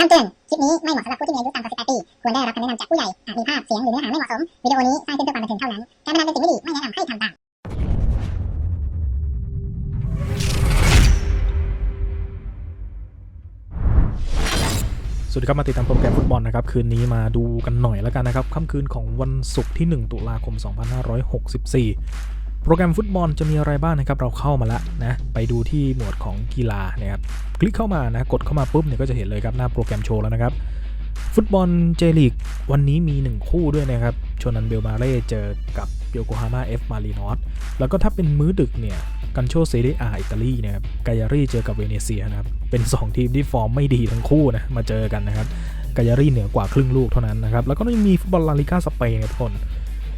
คำเตือน คลิปนี้ไม่เหมาะสำหรับผู้ที่มีอายุต่ำกว่า 18 ปี ควรได้รับคำแนะนำจากผู้ใหญ่ อาจมีภาพ เสียง หรือเนื้อหาไม่เหมาะสม วิดีโอนี้สร้างขึ้นเพื่อความบันเทิงเท่านั้น การพนันเป็นสิ่งไม่ดี ไม่แนะนำให้ทำตาม สวัสดีครับ มาติดตามโปรแกรมฟุตบอลนะครับ คืนนี้มาดูกันหน่อยแล้วกันนะครับ ค่ำคืนของวันศุกร์ที่ 1 ตุลาคม 2564 โปรแกรมฟุตบอลจะมีอะไรบ้างนะครับ เราเข้ามาแล้วนะ ไปดูที่หมวดของกีฬานะครับ คลิกเข้ามานะ กดเข้ามาปุ๊บเนี่ยก็จะเห็นเลยครับหน้าโปรแกรมโชว์แล้วนะครับ ฟุตบอลเจลีกวันนี้มี 1 คู่ด้วยนะครับโชนันเบลมาเร่เจอกับโยโกฮาม่าเอฟมารีนอสแล้วก็ถ้าเป็นมื้อดึกเนี่ยกันโชเซเรียอาอิตาลีนะครับ กายารีเจอกับเวเนเซียนะครับ เป็น 2 ทีมที่ฟอร์มไม่ดีทั้งคู่นะ มาเจอกันนะครับ กายารีเหนือกว่าครึ่งลูกเท่านั้นนะครับ แล้วก็ยังมีฟุตบอลลาลิก้าสเปนครับทุกคน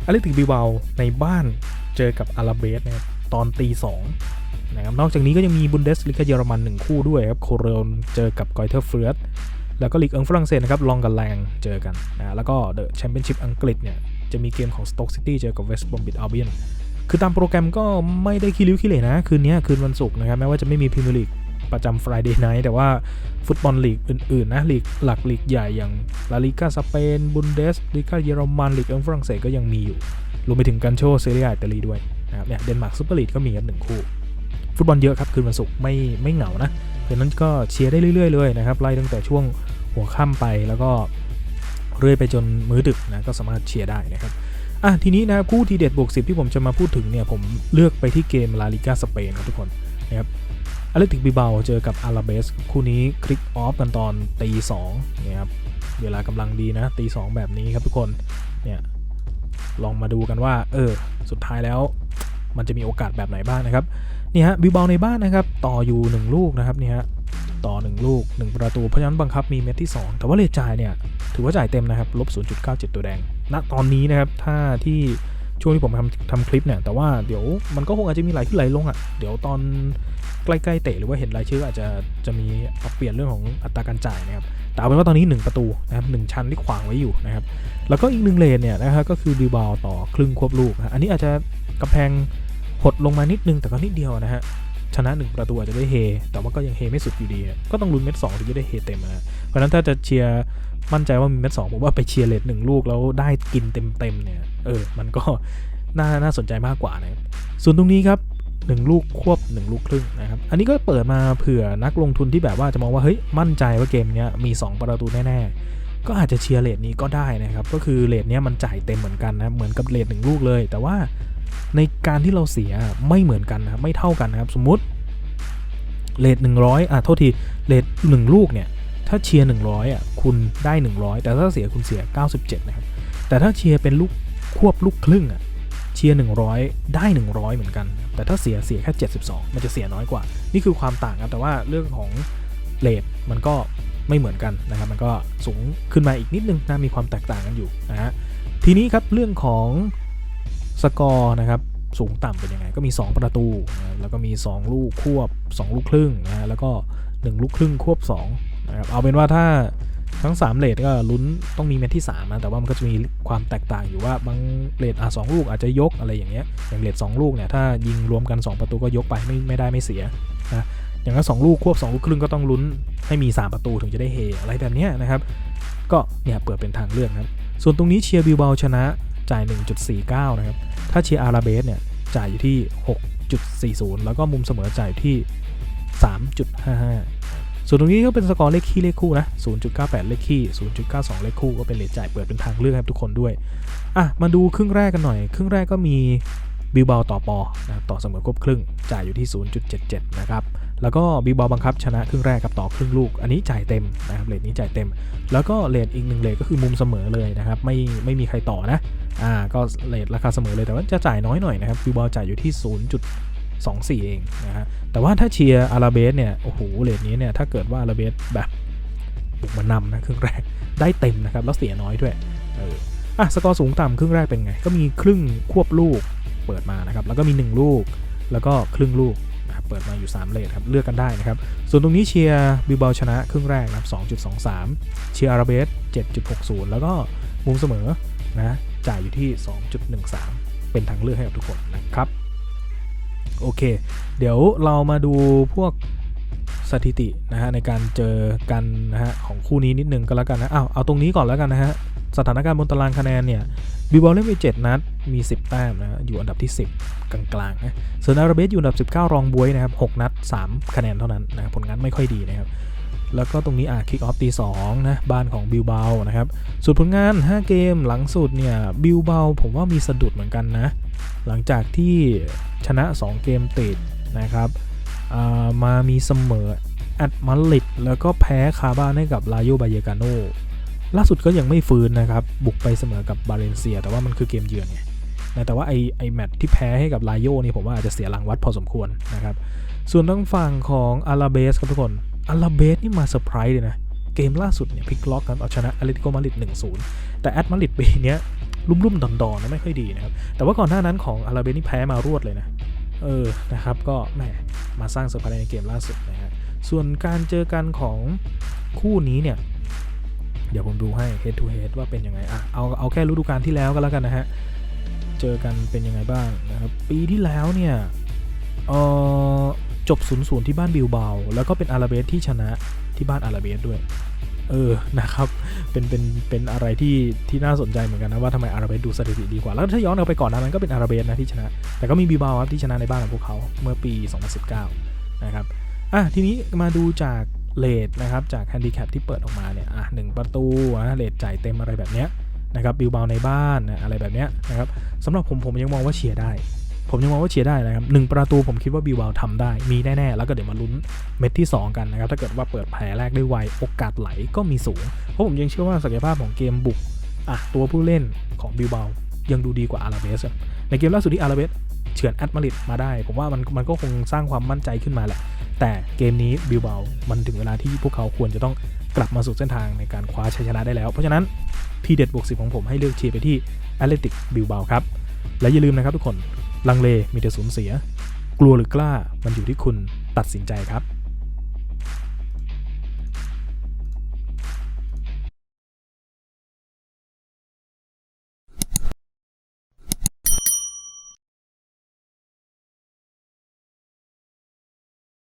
อเลติกบิเบาในบ้านเจอกับอาราเบสนะครับตอนตีสองนะครับนอกจากนี้ก็ยังมีบุนเดสลิกาเยอรมัน1คู่ด้วยครับโคเรลเจอกับกอยเทอร์เฟรดแล้วก็ลีกเอิงฝรั่งเศสนะครับลองกับแรงเจอกันนะแล้วก็เดอะแชมเปี้ยนชิพอังกฤษเนี่ยจะมีเกมของสโต๊กซิตี้เจอกับเวสต์บอมบิดอัลเบียนคือตามโปรแกรมก็ไม่ได้ขี้ริ้วขี้เหร่นะ คืนนี้คืนวันศุกร์นะครับแม้ว่าจะไม่มีพรีเมียร์ลีก ประจำ Friday Night แต่ว่าฟุตบอลลีกอื่น ๆ นะลีกหลักลีกใหญ่อย่างลาลิก้าสเปนบุนเดสลิก้าเยอรมันลีกเอิงฝรั่งเศสก็ยังมีอยู่รวมไปถึงกันโชเซเรียอิตาลีด้วยนะครับเนี่ยเดนมาร์กซูเปอร์ลีกก็มีครับหนึ่งคู่ ฟุตบอลเยอะครับคืนวันศุกร์ไม่ไม่เหงานะเพราะนั้นก็เชียร์ได้เรื่อยๆเลยนะครับไล่ตั้งแต่ช่วงหัวค่ำไปแล้วก็เรื่อยไปจนมื้อดึกนะก็สามารถเชียร์ได้นะครับอะทีนี้นะครับคู่ทีเด็ดบวก10ที่ผมจะมาพูดถึงเนี่ยผมเลือกไปที่เกมลาลิกาสเปนครับทุกคนนะครับ อเลติกบิเบาเจอกับอาราเบสคู่นี้คลิกออฟกันตอนตีสองเนี่ยครับเวลากำลังดีนะตีสองแบบนี้ครับทุกคนเนี่ยลองมาดูกันว่า เออ สุดท้ายแล้วมันจะมีโอกาสแบบไหนบ้างนะครับนี่ฮะบิเบาในบ้านนะครับ ต่ออยู่ 1 ลูกนะครับนี่ฮะต่อ 1 ลูก 1 ประตู เพราะฉะนั้นบังคับมีเม็ดที่ 2 แต่ว่าเลจ่ายเนี่ย ถือว่าจ่ายเต็มนะครับลบ0.97 ตัวแดงณตอนนี้นะครับ ถ้าที่ ช่วงที่ผมทำทำคลิปเนี่ยแต่ว่าเดี๋ยวมันก็คงอาจจะมีหลขึ้นไหลลงอะ่ะเดี๋ยวตอนใกล้ๆเตะหรือว่าเห็นรายชื่ออาจจะจะมีปรับเปลี่ยนเรื่องของอัตราการจ่ายนะครับแต่เอาเป็นว่าตอนนี้ 1 ประตูนะครับหชั้นที่ขวางไว้อยู่นะครับแล้วก็อีกหนึ่งเลนเนี่ยนะครับก็คือบิวบาต่อครึ่งควบลูกนะอันนี้อาจจะกำแพงหดลงมานิดนึงแต่ก็นิดเดียวนะฮะชนะ 1 ประตูอาจจะได้เฮ แต่ว่าก็ยังเฮไม่สุดอยู่ดี ก็ต้องลุ้นเม็ดสองถึงจะได้เฮเต็มนะเพราะฉะนั้นถ้าจะเชียร์ มั่นใจว่ามีเม็ดสองผมว่าไปเชียร์เลทหนึ่งลูกแล้วได้กินเต็มๆเนี่ย เออ มันก็น่าน่าสนใจมากกว่านะส่วนตรงนี้ครับ1ลูกควบ1ลูกครึ่งนะครับ อันนี้ก็เปิดมาเผื่อนักลงทุนที่แบบว่าจะมองว่าเฮ้ยมั่นใจว่าเกมนี้มี 2 ประตูแน่ๆ ก็อาจจะเชียร์เลทนี้ก็ได้นะครับ ก็คือเลทเนี้ยมันจ่ายเต็มเหมือนกันนะเหมือนกับเลทหนึ่งลูกเลย แต่ว่าในการที่เราเสียไม่เหมือนกันนะไม่เท่ากันนะครับ สมมุติเลท100อะโทษทีเลท1ลูกเนี่ย ถ้าเชียร์100อะคุณได้ 100 แต่ถ้าเสียคุณเสีย 97 นะครับ แต่ถ้าเชียร์เป็นลูกควบลูกครึ่งอะเชียร์100 ได้ 100 เหมือนกัน แต่ถ้าเสียเสียแค่ 72 มันจะเสียน้อยกว่า นี่คือความต่างครับแต่ว่าเรื่องของเลทมันก็ไม่เหมือนกันนะครับ มันก็สูงขึ้นมาอีกนิดนึงนะมีความแตกต่างกันอยู่นะฮะทีนี้ครับเรื่องของสกอร์นะครับสูงต่ำเป็นยังไง ก็มี 2 ประตูนะแล้วก็มี 2 ลูกควบ 2 ลูกครึ่งนะแล้วก็ 1 ลูกครึ่งควบ 2 นะครับเอาเป็นว่าถ้าทั้ง 3เลทก็ลุ้นต้องมีเม็ดที่ 3 นะ แต่ว่ามันก็จะมีความแตกต่างอยู่ว่าบางเลทอะสลูกอาจจะยกอะไรอย่างเงี้ยอย่างเลท2ลูกเนี่ยถ้ายิงรวมกัน 2 ประตูก็ยกไปไม่ไม่ได้ไม่เสียนะอย่างนั้นสลูกควบ2ลูกครึ่งก็ต้องลุ้นให้มี 3 ประตูถึงจะได้เฮอะไรแบบเนี้ยนะครับก็เนี่ยเปิดเป็นทางเลือกครับส่วนตรงนี้เชียร์บิลเบาชนะจ่าย 1.49 นะครับ ถ้าเชียร์อาราเบสเนี่ยจ่ายอยู่ที่ 6.40 แล้วก็มุมเสมอจ่ายอยู่ที่ 3.55 ส่วนตรงนี้ก็เป็นสกอร์เลขคี่เลขคู่นะ 0.98 เลขคี่0.92 เลขคู่ก็เป็นเลทจ่ายเปิดเป็นทางเลือกให้ทุกคนด้วย อะ มาดูครึ่งแรกกันหน่อย ครึ่งแรกก็มีบิลเบาต่อปอนะครับต่อเสมอครบครึ่ง จ่ายอยู่ที่ 0.77 นะครับ แล้วก็บิลเบาบังคับชนะครึ่งแรกกับต่อครึ่งลูก อันนี้จ่ายเต็มนะครับ เลทนี้จ่ายเต็ม แล้วก็เลทอีกหนึ่งเลทก็คือมุมเสมอเลยนะครับ ไม่ไม่มีใครต่อนะ อ่า ก็เลทราคาเสมอเลย แต่ว่าจะจ่ายน้อยหน่อยนะครับบิลเบาจ่ายอยู่ที่ 0. 2-4 เองนะฮะแต่ว่าถ้าเชียร์อาราเบสเนี่ยโอ้โหเลทนี้เนี่ยถ้าเกิดว่าอาราเบสแบบบุกมานำนะครึ่งแรกได้เต็มนะครับแล้วเสียน้อยด้วยเอออะสกอร์สูงต่ำครึ่งแรกเป็นไง ก็มีครึ่งควบลูกเปิดมานะครับแล้วก็มี 1 ลูก แล้วก็ครึ่งลูกนะครับเปิดมาอยู่ 3 เลทครับเลือกกันได้นะครับส่วนตรงนี้เชียร์บิบาชนะครึ่งแรกนะครับ2.23 เชียร์อาราเบส 7.60 แล้วก็มุมเสมอนะจ่ายอยู่ที่ 2.13 เป็นทางเลือกให้กับทุกคนนะครับ โอเค เดี๋ยวเรามาดูพวกสถิตินะฮะในการเจอกันนะฮะของคู่นี้นิดนึงก็แล้วกันนะอ้าวเอาตรงนี้ก่อนแล้วกันนะฮะสถานการณ์บนตารางคะแนนเนี่ยบิวบอลเล่นไป7นัดมี 10 แต้มนะอยู่อันดับที่ 10 กลางๆนะส่วนาราเบสอยู่อันดับ 19 รองบวยนะครับ6นัด 3 คะแนนเท่านั้นนะผลงานไม่ค่อยดีนะครับ แล้วก็ตรงนี้อะคิกออฟตี2นะบ้านของบิลเบานะครับส่วนผลงาน 5 เกมหลังสุดเนี่ยบิลเบาผมว่ามีสะดุดเหมือนกันนะ หลังจากที่ชนะ 2 เกมติดนะครับมามีเสมอแอดมาลิดแล้วก็แพ้คาบ้านให้กับลาโยบาเยกาโนล่าสุดก็ยังไม่ฟื้นนะครับ บุกไปเสมอกับบาเลนเซีย แต่ว่ามันคือเกมเยือนไงนะแต่ว่าไอไอแมตที่แพ้ให้กับลาโยนี่ผมว่าอาจจะเสียรางวัดพอสมควรนะครับ ส่วนทางฝั่งของอาราเบสครับทุกคน อาราเบสนี่มาเซอร์ไพรส์เลยนะ เกมล่าสุดเนี่ยพลิกล็อกกันเอาชนะอาเลติโกมาดริด1-0 แต่แอตมาดริดปีเนี้ยลุ่มๆดอนๆนะไม่ค่อยดีนะครับ แต่ว่าก่อนหน้านั้นของอาราเบสนี่แพ้มารวดเลยนะ เออ นะครับ ก็แหมมาสร้างเซอร์ไพรส์ในเกมล่าสุดนะฮะ ส่วนการเจอกันของคู่นี้เนี่ย เดี๋ยวผมดูให้ head to head ว่าเป็นยังไง อะ เอาเอาแค่ฤดูกาลที่แล้วก็แล้วกันนะฮะ เจอกันเป็นยังไงบ้างนะครับ ปีที่แล้วเนี่ย เออ จบ0-0ที่บ้านบิลเบา แล้วก็เป็นอาราเบสที่ชนะที่บ้านอาราเบสด้วย เออนะครับ เป็นเป็นเป็นอะไรที่ที่น่าสนใจเหมือนกันนะว่าทำไมอาราเบสดูสถิติดีกว่า แล้วถ้าย้อนกลับไปก่อนนานั้นก็เป็นอาราเบสนะที่ชนะ แต่ก็มีบิลเบาครับที่ชนะในบ้านของพวกเขาเมื่อปี 2019 นะครับอะทีนี้มาดูจากเลทนะครับจากแฮนดิแคปที่เปิดออกมาเนี่ยอะหนึ่งประตูนะเลทจ่ายเต็มอะไรแบบเนี้ยนะครับบิลเบาในบ้านนะอะไรแบบเนี้ยนะครับสำหรับผมผมยังมองว่าเชียร์ได้ ผมยังมองว่าเชียร์ได้นะครับหนึ่งประตูผมคิดว่าบิลเบาทำได้ มีแน่ๆ แล้วก็เดี๋ยวมาลุ้นเม็ดที่ 2 กันนะครับ ถ้าเกิดว่าเปิดแผลแรกได้ไว โอกาสไหลก็มีสูง เพราะผมยังเชื่อว่าศักยภาพของเกมบุกอะตัวผู้เล่นของบิลเบายังดูดีกว่าอาราเบส ในเกมล่าสุดที่อาราเบสเฉือนแอตมาริดมาได้ ผมว่ามันมันก็คงสร้างความมั่นใจขึ้นมาแหละ แต่เกมนี้บิลเบามันถึงเวลาที่พวกเขาควรจะต้องกลับมาสู่เส้นทางในการคว้าชัยชนะได้แล้ว เพราะฉะนั้นทีเด็ดบวกสิของผมให้เลือกเชียร์ไปที่แอตเลติกบิลเบาครับ และอย่าลืมนะครับทุกคน ลังเลมีแต่สูญเสีย กลัวหรือกล้ามันอยู่ที่คุณตัดสินใจครับ